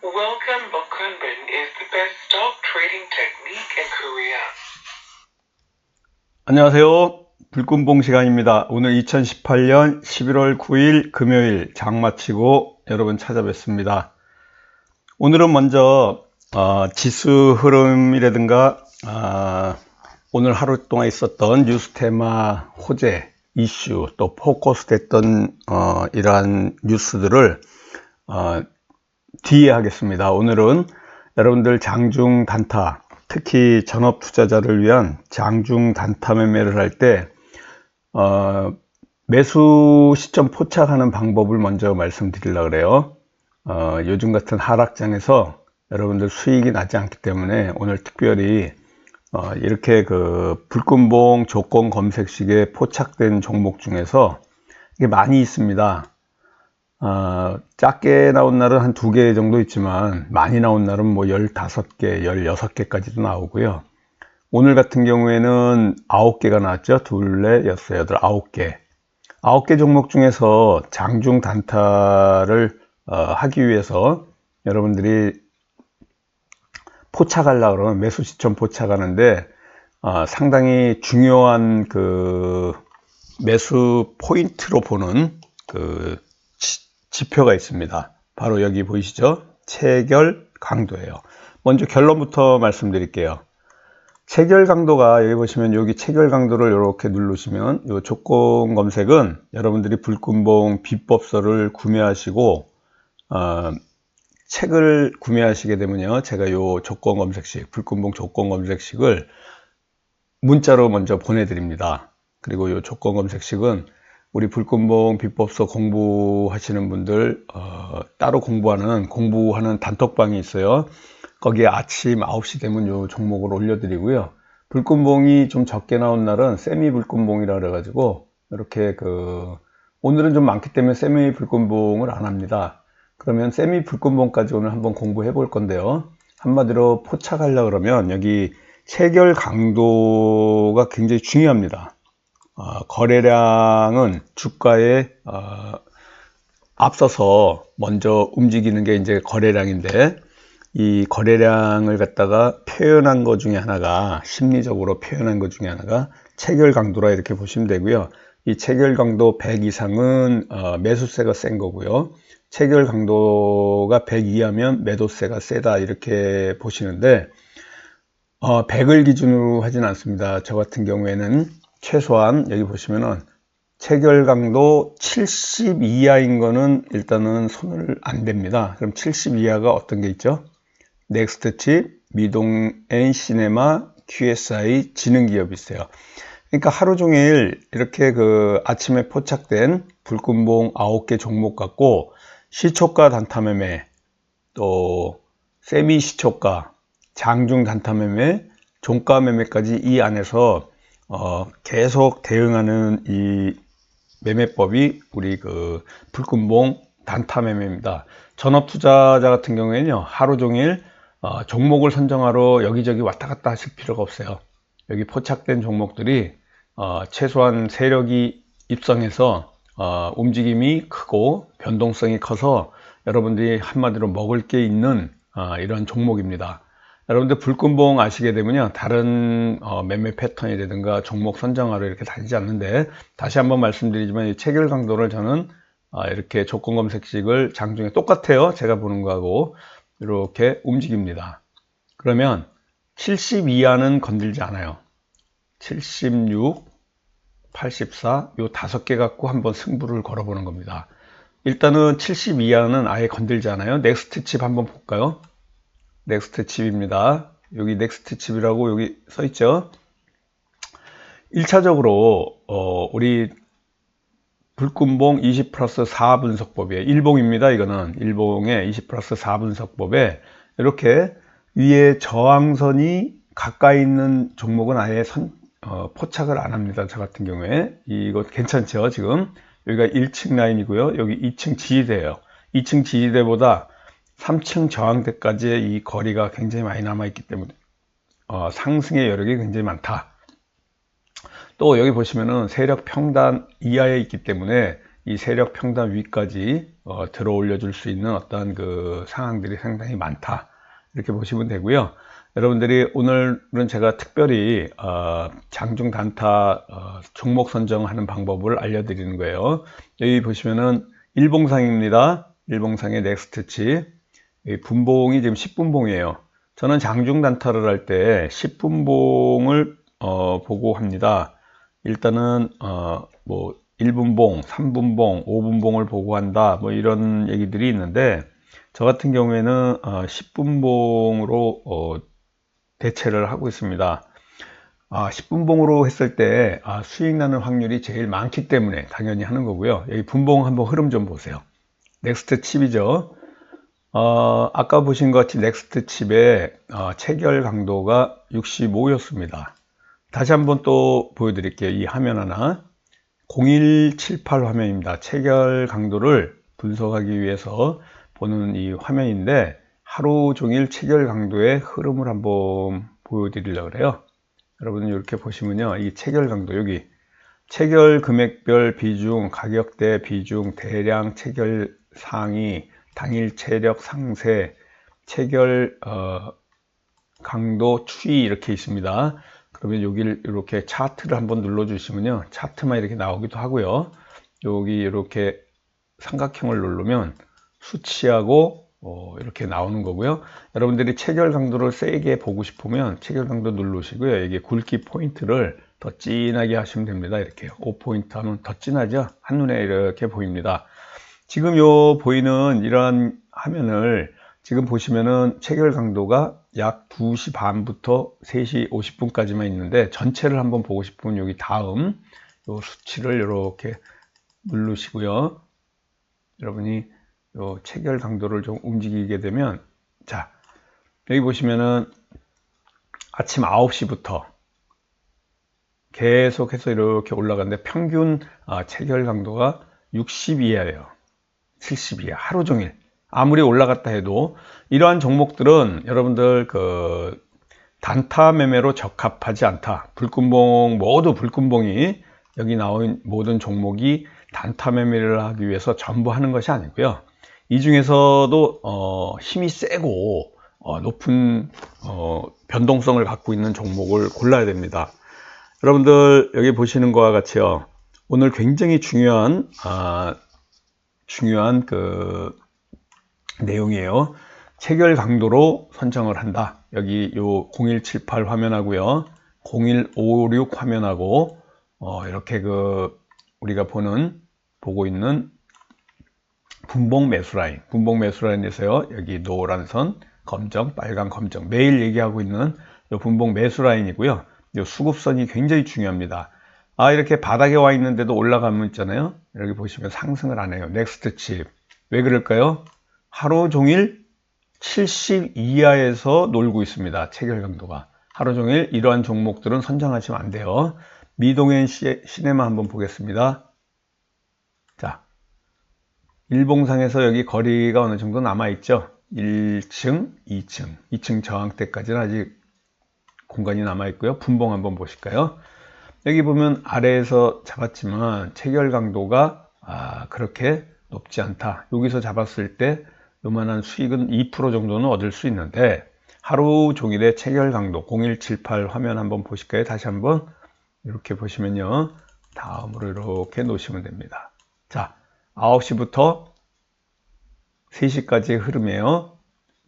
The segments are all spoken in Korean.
Welcome Bokunbin is the best stock trading technique in Korea. 안녕하세요. 불금봉 시간입니다. 오늘 2018년 11월 9일 금요일 장 마치고 여러분 찾아뵙습니다. 오늘은 먼저 어, 지수 흐름이라든가 아, 오늘 하루 동안 있었던 뉴스 테마 호재 이슈 또 포커스 됐던 어, 이러한 뉴스들을 어, 뒤에 하겠습니다. 오늘은 여러분들 장중 단타, 특히 전업 투자자를 위한 장중 단타 매매를 할 때, 어, 매수 시점 포착하는 방법을 먼저 말씀드리려고 그래요. 어, 요즘 같은 하락장에서 여러분들 수익이 나지 않기 때문에 오늘 특별히 어, 이렇게 그 불금봉 조건 검색식에 포착된 종목 중에서 이게 많이 있습니다. 어, 작게 나온 날은 한 두 개 정도 있지만 많이 나온 날은 뭐 15개, 16개까지도 나오고요. 오늘 같은 경우에는 9개가 나왔죠. 둘, 넷, 여섯, 여덟, 9개. 9개 종목 중에서 장중 단타를 어, 하기 위해서 여러분들이 포착하려고 그러면 매수 시점 포착하는데 어, 상당히 중요한 그 매수 포인트로 보는 그 지표가 있습니다. 바로 여기 보이시죠? 체결 강도예요. 먼저 결론부터 말씀드릴게요. 체결 강도가 여기 보시면 여기 체결 강도를 이렇게 누르시면 이 조건 검색은 여러분들이 불금봉 비법서를 구매하시고 어, 책을 구매하시게 되면요. 제가 이 조건 검색식, 불금봉 조건 검색식을 문자로 먼저 보내드립니다. 그리고 이 조건 검색식은 우리 불금봉 비법서 공부하시는 분들 어, 따로 공부하는 공부하는 단톡방이 있어요. 거기에 아침 9시 되면 요 종목을 올려드리고요. 불금봉이 좀 적게 나온 날은 세미 불금봉이라 그래가지고 이렇게 그 오늘은 좀 많기 때문에 세미 불금봉을 안 합니다. 그러면 세미 불금봉까지 오늘 한번 공부해 볼 건데요. 한마디로 포착하려 그러면 여기 체결 강도가 굉장히 중요합니다. 어, 거래량은 주가에 어, 앞서서 먼저 움직이는 게 이제 거래량인데 이 거래량을 갖다가 표현한 것 중에 하나가 심리적으로 표현한 것 중에 하나가 체결 강도라 이렇게 보시면 되고요. 이 체결 강도 100 이상은 어, 매수세가 센 거고요. 체결 강도가 100 이하면 매도세가 세다 이렇게 보시는데 어, 100을 기준으로 하진 않습니다. 저 같은 경우에는 최소한 여기 보시면은 체결 강도 70 이하인 거는 일단은 손을 안 댑니다. 그럼 70 이하가 어떤 게 있죠? 넥스트 칩, 미동 N시네마, QSI, 지능기업이 있어요. 그러니까 하루 종일 이렇게 그 아침에 포착된 불금봉 9개 종목 갖고 시초가 단타매매, 또 세미 시초가, 장중 단타매매, 종가 매매까지 이 안에서 어, 계속 대응하는 이 매매법이 우리 그 불금봉 단타 매매입니다. 전업 투자자 같은 경우에는요, 하루 종일 어, 종목을 선정하러 여기저기 왔다 갔다 하실 필요가 없어요. 여기 포착된 종목들이 어, 최소한 세력이 입성해서 어, 움직임이 크고 변동성이 커서 여러분들이 한마디로 먹을 게 있는 어, 이런 종목입니다. 여러분들 불금봉 아시게 되면요 다른 어, 매매 패턴이라든가 종목 선정하러 이렇게 다니지 않는데 다시 한번 말씀드리지만 이 체결 강도를 저는 어, 이렇게 조건 검색식을 장중에 똑같아요. 제가 보는 거하고 이렇게 움직입니다. 그러면 70 이하는 건들지 않아요. 76 84 요 다섯 개 갖고 한번 승부를 걸어보는 겁니다. 일단은 70 이하는 아예 건들지 않아요. 넥스트 칩 한번 볼까요 넥스트 칩입니다. 여기 넥스트 칩이라고 여기 써 있죠. 1차적으로 어, 우리 불금봉 20 플러스 4 분석법이에요. 일봉입니다. 이거는 일봉의 20 플러스 4 분석법에 이렇게 위에 저항선이 가까이 있는 종목은 아예 선, 어, 포착을 안 합니다. 저 같은 경우에 이거 괜찮죠? 지금 여기가 1층 라인이고요. 여기 2층 지지대예요. 2층 지지대보다 3층 저항대까지의 이 거리가 굉장히 많이 남아있기 때문에 어, 상승의 여력이 굉장히 많다. 또 여기 보시면은 세력 평단 이하에 있기 때문에 이 세력 평단 위까지 어, 들어 올려줄 수 있는 어떤 그 상황들이 상당히 많다. 이렇게 보시면 되고요. 여러분들이 오늘은 제가 특별히 어, 장중 단타 어, 종목 선정하는 방법을 알려드리는 거예요. 여기 보시면은 일봉상입니다. 일봉상의 넥스트치 분봉이 지금 10분봉이에요. 저는 장중 단타를 할 때 10분봉을 어, 보고 합니다. 일단은 어, 뭐 1분봉, 3분봉, 5분봉을 보고 한다. 뭐 이런 얘기들이 있는데 저 같은 경우에는 어, 10분봉으로 어, 대체를 하고 있습니다. 아, 10분봉으로 했을 때 아, 수익 나는 확률이 제일 많기 때문에 당연히 하는 거고요. 여기 분봉 한번 흐름 좀 보세요. 넥스트 칩이죠. 어, 아까 보신 것 같이 넥스트 칩의 어, 체결 강도가 65였습니다. 다시 한번 또 보여드릴게요. 이 화면 하나. 0178 화면입니다. 체결 강도를 분석하기 위해서 보는 이 화면인데 하루 종일 체결 강도의 흐름을 한번 보여드리려고 그래요. 여러분 이렇게 보시면요. 이 체결 강도 여기 체결 금액별 비중, 가격대 비중, 대량 체결 상위, 당일 체력 상세, 체결 어, 강도 추이 이렇게 있습니다. 그러면 여기를 이렇게 차트를 한번 눌러 주시면요. 차트만 이렇게 나오기도 하고요. 여기 이렇게 삼각형을 누르면 수치하고 어, 이렇게 나오는 거고요. 여러분들이 체결 강도를 세게 보고 싶으면 체결 강도 누르시고요. 여기 굵기 포인트를 더 진하게 하시면 됩니다. 이렇게 5포인트 하면 더 진하죠? 한눈에 이렇게 보입니다. 지금 요 보이는 이러한 화면을 지금 보시면은 체결 강도가 약 2시 반부터 3시 50분까지만 있는데 전체를 한번 보고 싶으면 여기 다음 요 수치를 이렇게 누르시고요. 여러분이 요 체결 강도를 좀 움직이게 되면 자 여기 보시면은 아침 9시부터 계속해서 이렇게 올라가는데 평균 아, 체결 강도가 60 이하예요. 70 이하 하루 종일 아무리 올라갔다 해도 이러한 종목들은 여러분들 그 단타 매매로 적합하지 않다. 불금봉 모두 불금봉이 여기 나온 모든 종목이 단타 매매를 하기 위해서 전부 하는 것이 아니고요. 이 중에서도 어, 힘이 세고 어, 높은 어, 변동성을 갖고 있는 종목을 골라야 됩니다. 여러분들 여기 보시는 것과 같이요. 오늘 굉장히 중요한 아, 중요한 그 내용이에요. 체결 강도로 선정을 한다. 여기 요 0178 화면하고요. 0156 화면하고 어, 이렇게 그 우리가 보는 보고 있는 분봉 매수 라인, 분봉 매수 라인에서요. 여기 노란 선, 검정, 빨간 검정 매일 얘기하고 있는 요 분봉 매수 라인이고요. 요 수급선이 굉장히 중요합니다. 아 이렇게 바닥에 와 있는데도 올라가면 있잖아요. 여기 보시면 상승을 안 해요. 넥스트 칩. 왜 그럴까요? 하루 종일 70 이하에서 놀고 있습니다. 체결 강도가. 하루 종일 이러한 종목들은 선정하시면 안 돼요. 미동엔 시네마 한번 보겠습니다. 자, 일봉상에서 여기 거리가 어느 정도 남아 있죠? 1층, 2층, 2층 저항대까지는 아직 공간이 남아 있고요. 분봉 한번 보실까요? 여기 보면 아래에서 잡았지만 체결 강도가 아, 그렇게 높지 않다. 여기서 잡았을 때 요만한 수익은 2% 정도는 얻을 수 있는데 하루 종일의 체결 강도 0178 화면 한번 보실까요? 다시 한번 이렇게 보시면요. 다음으로 이렇게 놓으시면 됩니다. 자, 9시부터 3시까지의 흐름이에요.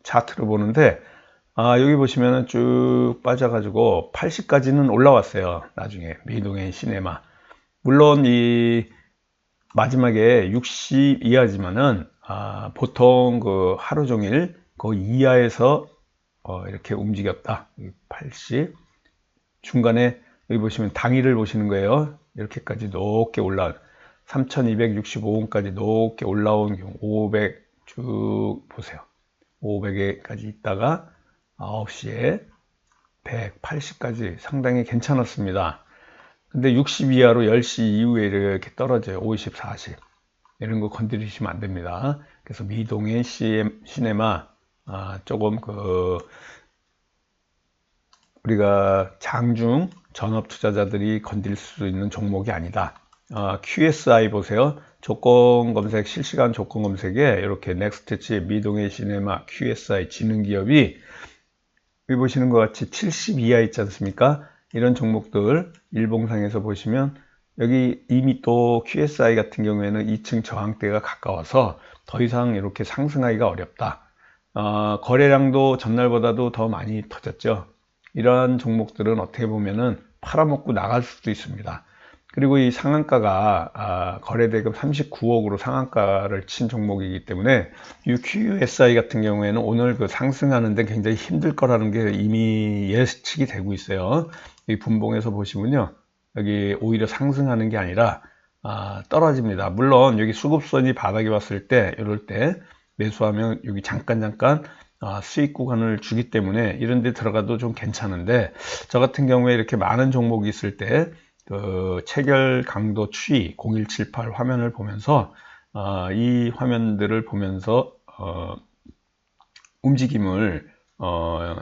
차트로 보는데 아, 여기 보시면 쭉 빠져가지고 80까지는 올라왔어요. 나중에 미동의 시네마. 물론 이 마지막에 60 이하지만은 아, 보통 그 하루 종일 그 이하에서 어, 이렇게 움직였다. 80 중간에 여기 보시면 당일을 보시는 거예요. 이렇게까지 높게 올라 3265원까지 높게 올라온 경우 500 쭉 보세요. 500에까지 있다가 9시에 180까지 상당히 괜찮았습니다. 근데 60 이하로 10시 이후에 이렇게 떨어져요. 50, 40. 이런 거 건드리시면 안 됩니다. 그래서 미동의 CM, 시네마, 아, 조금 그, 우리가 장중 전업 투자자들이 건들 수 있는 종목이 아니다. 아, QSI 보세요. 조건 검색, 실시간 조건 검색에 이렇게 넥스트칩, 미동의 시네마, QSI, 지능기업이 여기 보시는 것 같이 70 이하 있지 않습니까? 이런 종목들 일봉상에서 보시면 여기 이미 또 QSI 같은 경우에는 2층 저항대가 가까워서 더 이상 이렇게 상승하기가 어렵다. 어, 거래량도 전날보다도 더 많이 터졌죠. 이러한 종목들은 어떻게 보면은 팔아먹고 나갈 수도 있습니다. 그리고 이 상한가가 아, 거래대금 39억으로 상한가를 친 종목이기 때문에 이 QSI 같은 경우에는 오늘 그 상승하는데 굉장히 힘들 거라는 게 이미 예측이 되고 있어요. 이 분봉에서 보시면요. 여기 오히려 상승하는 게 아니라 아, 떨어집니다. 물론 여기 수급선이 바닥에 왔을 때 이럴 때 매수하면 여기 잠깐 잠깐 아, 수익 구간을 주기 때문에 이런 데 들어가도 좀 괜찮은데 저 같은 경우에 이렇게 많은 종목이 있을 때 그 체결 강도 추이 0178 화면을 보면서 어, 이 화면들을 보면서 어, 움직임을 어,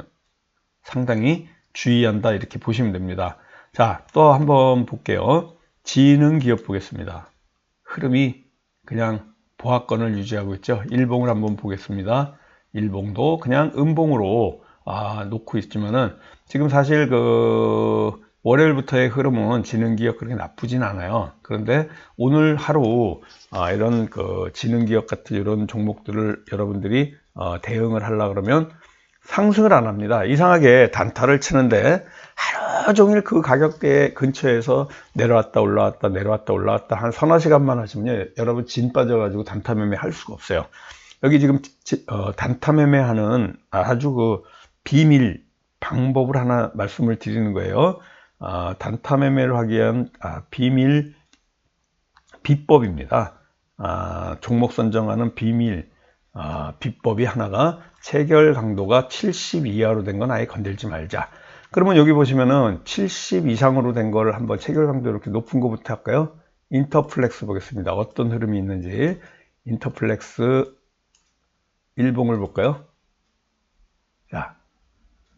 상당히 주의한다 이렇게 보시면 됩니다. 자, 또 한번 볼게요. 지능 기업 보겠습니다. 흐름이 그냥 보합권을 유지하고 있죠. 일봉을 한번 보겠습니다. 일봉도 그냥 음봉으로 아, 놓고 있지만은 지금 사실 그 월요일부터의 흐름은 지능기업 그렇게 나쁘진 않아요. 그런데 오늘 하루 아, 이런 그 지능기업 같은 이런 종목들을 여러분들이 어, 대응을 하려 그러면 상승을 안 합니다. 이상하게 단타를 치는데 하루 종일 그 가격대 근처에서 내려왔다 올라왔다 내려왔다 올라왔다 한 서너 시간만 하시면요. 여러분 진 빠져가지고 단타 매매 할 수가 없어요. 여기 지금 어, 단타 매매하는 아주 그 비밀 방법을 하나 말씀을 드리는 거예요. 아, 단타 매매를 하기 위한 아, 비밀 비법입니다. 아, 종목 선정하는 비밀 아, 비법이 하나가 체결 강도가 70 이하로 된 건 아예 건들지 말자. 그러면 여기 보시면은 70 이상으로 된 거를 한번 체결 강도 이렇게 높은 거부터 할까요? 인터플렉스 보겠습니다. 어떤 흐름이 있는지 인터플렉스 일봉을 볼까요? 자,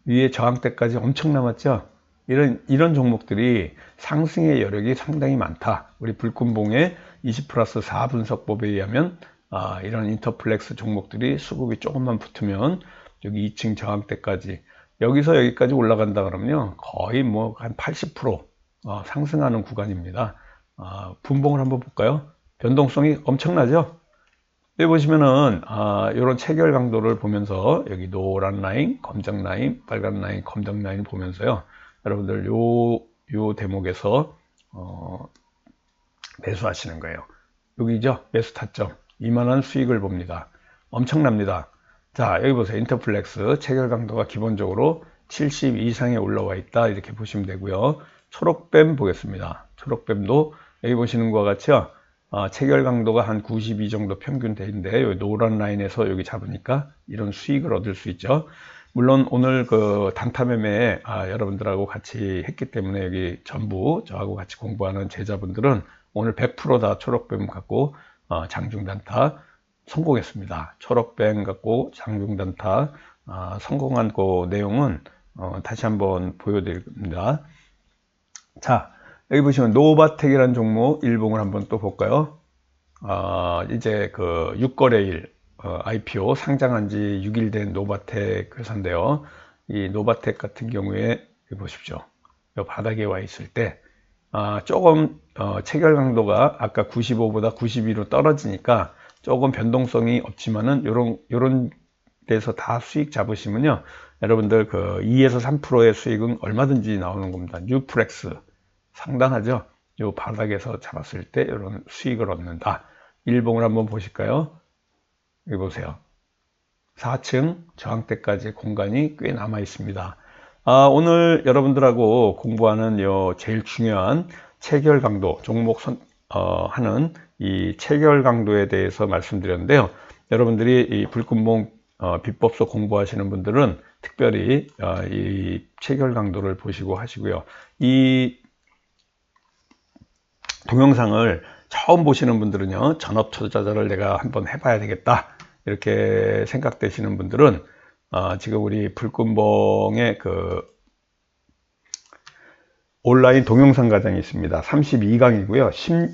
위에 저항대까지 엄청 남았죠? 이런, 이런 종목들이 상승의 여력이 상당히 많다. 우리 불금봉의 20 플러스 4 분석법에 의하면 아, 이런 인터플렉스 종목들이 수급이 조금만 붙으면 여기 2층 저항대까지 여기서 여기까지 올라간다 그러면요 거의 뭐 한 80% 어, 상승하는 구간입니다. 아, 분봉을 한번 볼까요? 변동성이 엄청나죠? 여기 보시면은 아, 이런 체결 강도를 보면서 여기 노란 라인, 검정 라인, 빨간 라인, 검정 라인 보면서요. 여러분들 요, 요 대목에서 어, 매수하시는 거예요. 여기죠? 매수 타점. 이만한 수익을 봅니다. 엄청납니다. 자, 여기 보세요. 인터플렉스 체결 강도가 기본적으로 70 이상에 올라와 있다. 이렇게 보시면 되고요. 초록뱀 보겠습니다. 초록뱀도 여기 보시는 것과 같이요. 어, 체결 강도가 한 92 정도 평균 되는데 노란 라인에서 여기 잡으니까 이런 수익을 얻을 수 있죠. 물론 오늘 그 단타 매매 아, 여러분들하고 같이 했기 때문에 여기 전부 저하고 같이 공부하는 제자분들은 오늘 100%다 초록뱀 갖고 어, 장중 단타 성공했습니다. 초록뱀 갖고 장중 단타 어, 성공한 그 내용은 어, 다시 한번 보여드립니다. 자, 여기 보시면 노바텍이라는 종목 일봉을 한번 또 볼까요? 어, 이제 그 6거래일 어, IPO 상장한 지 6일 된 노바텍 회사인데요. 이 노바텍 같은 경우에 보십시오. 이 바닥에 와 있을 때 아, 조금 어, 체결 강도가 아까 95보다 92로 떨어지니까 조금 변동성이 없지만은 요런 요런 데서 다 수익 잡으시면요. 여러분들 그 2에서 3%의 수익은 얼마든지 나오는 겁니다. 뉴프렉스 상당하죠. 요 바닥에서 잡았을 때 이런 수익을 얻는다. 일봉을 한번 보실까요? 여기 보세요. 4층 저항대까지 공간이 꽤 남아 있습니다. 아, 오늘 여러분들하고 공부하는 요 제일 중요한 체결 강도 종목 선, 어, 하는 이 체결 강도에 대해서 말씀드렸는데요. 여러분들이 이 불금봉 어, 비법서 공부하시는 분들은 특별히 어, 이 체결 강도를 보시고 하시고요. 이 동영상을 처음 보시는 분들은요, 전업 투자자를 내가 한번 해봐야 되겠다. 이렇게 생각되시는 분들은, 어, 지금 우리 불금봉의 그, 온라인 동영상 과정이 있습니다. 32강이고요.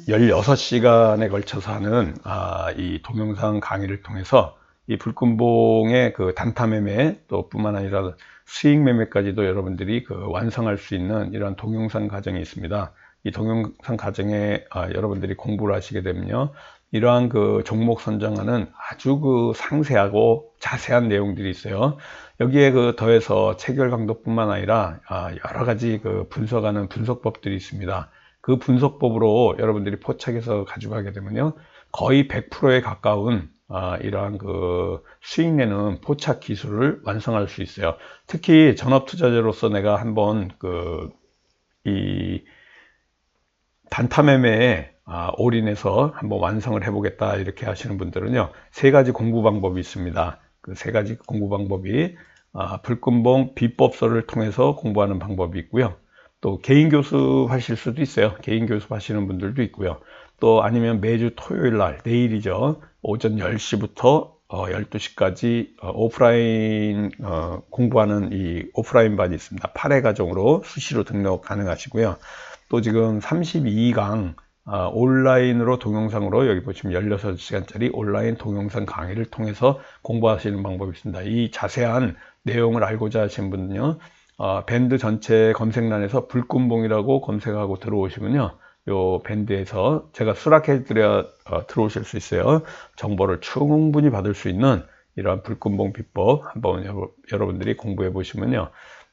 16시간에 걸쳐서 하는 아, 이 동영상 강의를 통해서 이 불금봉의 그 단타 매매 또 뿐만 아니라 수익 매매까지도 여러분들이 그 완성할 수 있는 이런 동영상 과정이 있습니다. 이 동영상 과정에 아, 여러분들이 공부를 하시게 되면요. 이러한 그 종목 선정하는 아주 그 상세하고 자세한 내용들이 있어요. 여기에 그 더해서 체결 강도뿐만 아니라 아, 여러 가지 그 분석하는 분석법들이 있습니다. 그 분석법으로 여러분들이 포착해서 가져가게 되면요. 거의 100%에 가까운 아, 이러한 그 수익 내는 포착 기술을 완성할 수 있어요. 특히 전업 투자자로서 내가 한번 그 이 단타 매매에 아, 올인해서 한번 완성을 해보겠다 이렇게 하시는 분들은요 세 가지 공부 방법이 있습니다. 그 세 가지 공부 방법이 아, 불금봉 비법서를 통해서 공부하는 방법이 있고요. 또 개인 교습 하실 수도 있어요. 개인 교습 하시는 분들도 있고요. 또 아니면 매주 토요일 날 내일이죠. 오전 10시부터 어, 12시까지 어, 오프라인 어, 공부하는 이 오프라인 반이 있습니다. 8회 과정으로 수시로 등록 가능하시고요. 또 지금 32강 아, 온라인으로 동영상으로 여기 보시면 16시간짜리 온라인 동영상 강의를 통해서 공부하시는 방법이 있습니다. 이 자세한 내용을 알고자 하시는 분은요. 어, 밴드 전체 검색란에서 불금봉이라고 검색하고 들어오시면요. 요 밴드에서 제가 수락해 드려 어, 들어오실 수 있어요. 정보를 충분히 받을 수 있는 이러한 불금봉 비법 한번 여러분들이 공부해 보시면요.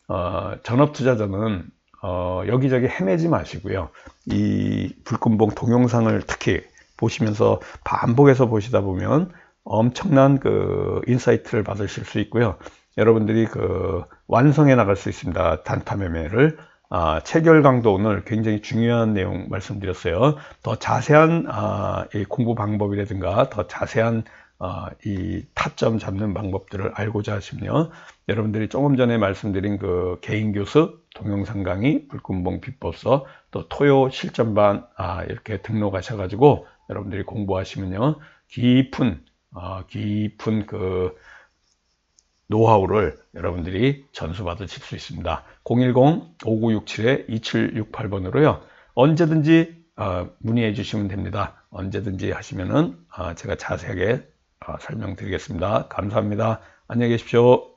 어, 전업 투자자는 어, 여기저기 헤매지 마시고요. 이 불금봉 동영상을 특히 보시면서 반복해서 보시다 보면 엄청난 그 인사이트를 받으실 수 있고요. 여러분들이 그 완성해 나갈 수 있습니다. 단타 매매를. 아, 체결 강도 오늘 굉장히 중요한 내용 말씀드렸어요. 더 자세한 아, 이 공부 방법이라든가 더 자세한 아, 이 타점 잡는 방법들을 알고자 하시면 여러분들이 조금 전에 말씀드린 그 개인 교습, 동영상 강의, 불금봉 비법서, 또 토요 실전반 아, 이렇게 등록하셔가지고 여러분들이 공부하시면요 깊은 어, 깊은 그 노하우를 여러분들이 전수 받으실 수 있습니다. 010-5967-2768번으로요. 언제든지 어, 문의해 주시면 됩니다. 언제든지 하시면은 어, 제가 자세하게 어, 설명드리겠습니다. 감사합니다. 안녕히 계십시오.